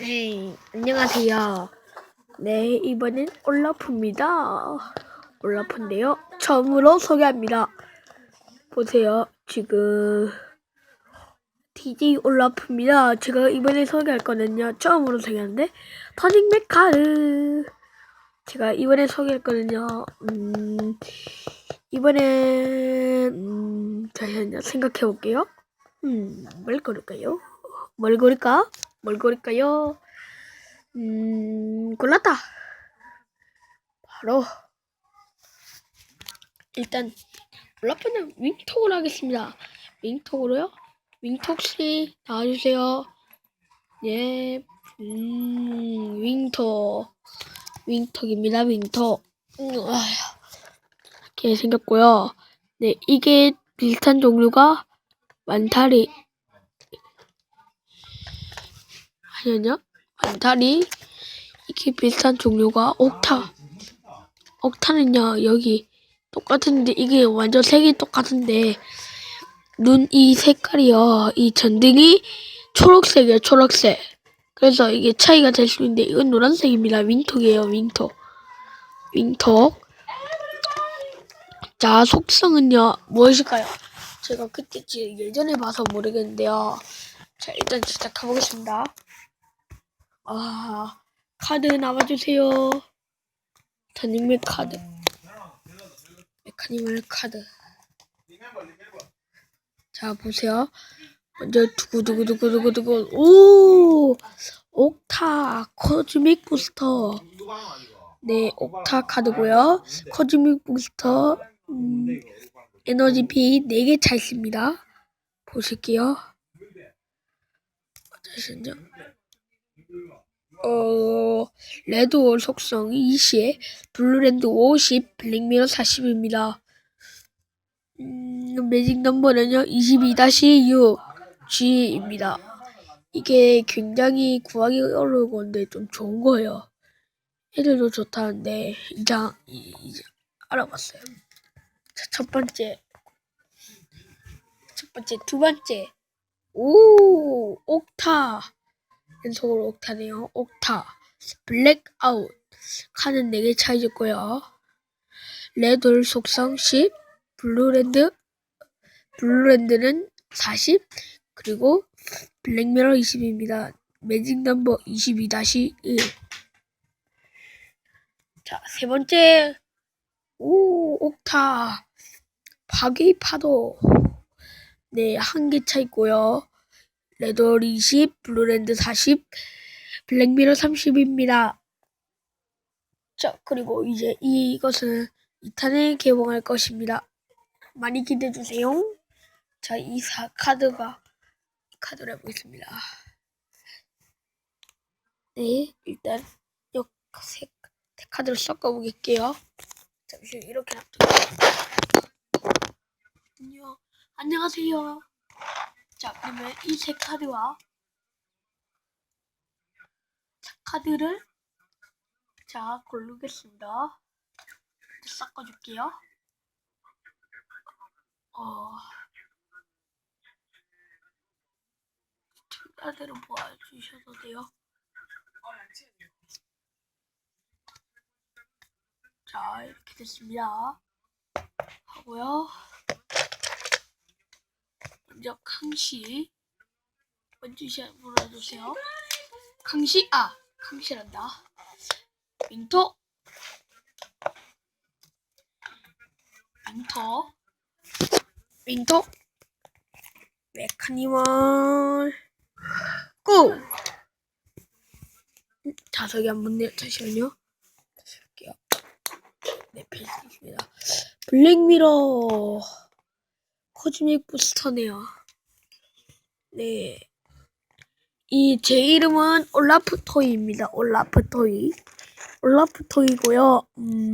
네, 안녕하세요. 네, 이번엔 올라프입니다. 올라프인데요. 처음으로 소개합니다. 보세요. 지금 DJ 올라프입니다. 제가 이번에 소개할 거는요. 처음으로 소개하는데 터닝 메카르. 제가 이번에 소개할 거는요. 음, 이번에 음, 잠시만요. 생각해 볼게요. 음, 뭘 고를까요? 뭘 고를까? 뭘 고를까요? 음, 골랐다. 바로 일단 올라프는 윙톡을 하겠습니다. 윙톡으로요? 윙톡 씨 나와주세요. 예, 음, 윙톡, 윙톡입니다. 윙톡. 음, 이렇게 생겼고요. 네, 이게 비슷한 종류가 완타리 아니요, 완타리 이게 비슷한 종류가 옥타. 옥타는요 여기 똑같은데 이게 완전 색이 똑같은데 눈 이 색깔이요 이 전등이 초록색이에요 초록색. 그래서 이게 차이가 될 수 있는데 이건 노란색입니다. 윙톡이에요 윙톡. 윙톡. 자 속성은요 무엇일까요? 제가 그때 지- 예전에 봐서 모르겠는데요. 자 일단 시작해 보겠습니다. 아 카드 나와주세요. 터닝맥 카드. 메카니멀 카드. 자 보세요. 먼저 두구두구두구두구두구 오 옥타 코즈믹 부스터. 네 옥타 카드고요. 코즈믹 부스터 음, 에너지 피 4개 차 있습니다. 보실게요. 잠시만요. 어, 레드올 속성 20, 블루랜드 50, 블랙미러 40입니다. 음, 매직 넘버는요, 22-6, G입니다. 이게 굉장히 구하기 어려운 건데 좀 좋은 거예요. 애들도 좋다는데, 이제, 이- 이제 알아봤어요. 자, 첫 번째. 첫 번째, 두 번째. 오, 옥타. 연속으로 옥타네요. 옥타. 블랙아웃. 칸은 4개 차이졌고요. 레돌 속성 10. 블루랜드. 블루랜드는 40. 그리고 블랙미러 20입니다. 매직 넘버 22-1. 자, 세 번째. 오, 옥타. 파괴 파도. 네, 한 개 차 있고요. 레돌 20, 블루랜드 40, 블랙미러 30입니다. 자, 그리고 이제 이것은 2탄에 개봉할 것입니다. 많이 기대해 주세요. 자, 이 사 카드가 이 카드를 해보겠습니다. 네, 일단 이세 카드를 섞어 보겠게요. 잠시 이렇게. 안녕, 안녕하세요. 자, 그러면 이 세 카드와 자, 카드를 자 고르겠습니다. 섞어줄게요. 어, 카드를 모아주셔도 돼요. 자, 이렇게 됐습니다. 하고요. 강씨 먼저 시작 물어주세요. 강씨 아 강씨란다. 윈터 윈터 윈터 메카니멀 고 음, 자석이 안 붙네요. 잠시만요. 할게요. 네, 페이스입니다. 블랙미러 코즈믹 부스터네요. 네. 이 제 이름은 올라프 토이입니다. 올라프 토이. 올라프 토이고요. 음.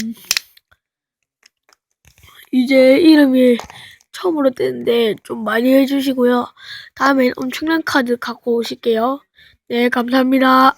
이제 이름이 처음으로 뜨는데 좀 많이 해주시고요. 다음엔 엄청난 카드 갖고 오실게요. 네, 감사합니다.